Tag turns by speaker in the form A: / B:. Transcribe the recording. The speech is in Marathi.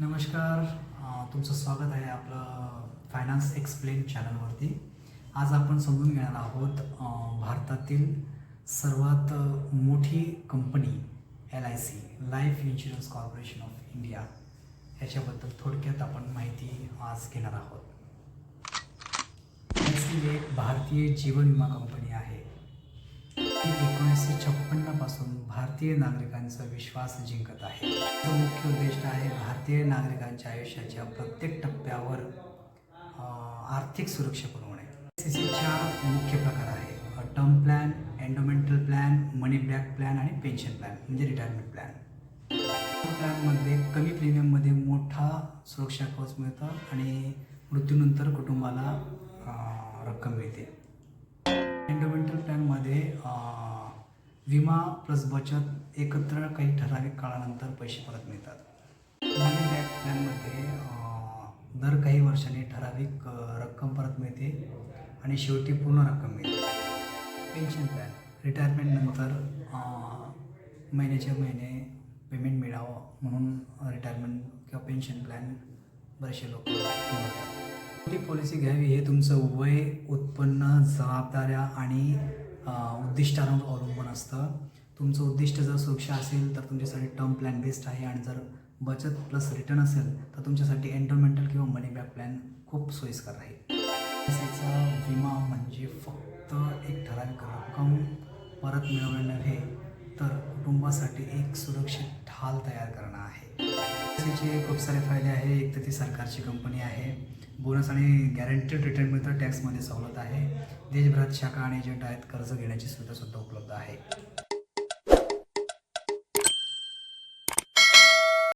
A: नमस्कार. तुमचं स्वागत आहे आपलं फायनान्स एक्सप्लेन चॅनलवरती आज आपण समजून घेणार आहोत भारतातील सर्वात मोठी company L I C life insurance corporation of India ह्याच्याबद्दल थोडक्यात आपण माहिती आज घेणार आहोत. एल आय सी एक भारतीय जीवन विमा कंपनी आहे छप्पन्नपासून भारतीय नागरिकांचा विश्वास जिंकत आहे. मुख्य उद्दिष्ट आहे भारतीय नागरिकांच्या आयुष्याच्या प्रत्येक टप्प्यावर आर्थिक सुरक्षा पुरवणे सी चार मुख्य प्रकार आहे term plan endowmental plan money back plan आणि पेन्शन प्लॅन म्हणजे रिटायरमेंट प्लॅन. प्लॅनमध्ये कमी प्रीमियममध्ये मोठा सुरक्षा कवच मिळतं आणि मृत्यूनंतर कुटुंबाला रक्कम मिळते. विमा प्लस बचत एकत्र काही ठराविक काळानंतर पैसे परत मिळतात. मनी बॅक प्लॅनमध्ये दर काही वर्षाने ठराविक रक्कम परत मिळते आणि शेवटी पूर्ण रक्कम मिळते. पेन्शन प्लॅन रिटायरमेंटनंतर महिन्याच्या महिने पेमेंट मिळावं म्हणून रिटायरमेंट किंवा पेन्शन प्लॅन बरेचसे लोक कोणती पॉलिसी घ्यावी हे तुमचं वय उत्पन्न जबाबदाऱ्या आणि उद्दिष्टांवर अवलंबून असतं. तुमचं उद्दिष्ट जर सुरक्षा असेल तर तुमच्यासाठी टर्म प्लॅन बेस्ट आहे आणि जर बचत प्लस रिटर्न असेल तर तुमच्यासाठी एन्टरमेंटल किंवा मनी बॅक प्लॅन खूप सोयीस्कर राहील पॉलिसीचा विमा म्हणजे फक्त एक ठराविक रक्कम परत मिळवणे नव्हे तर कुटुंबासाठी एक सुरक्षित ढाल तयार करणं आहे. पॉलिसीचे खूप सारे फायदे आहे. एक तर ती सरकारची कंपनी आहे. बोनस आणि गॅरंटेड रिटर्न मिळतं. टॅक्समध्ये सवलत आहे. देशभरात शाखा आणि एजंट आहेत. कर्ज घेण्याची सुविधासुद्धा उपलब्ध आहे.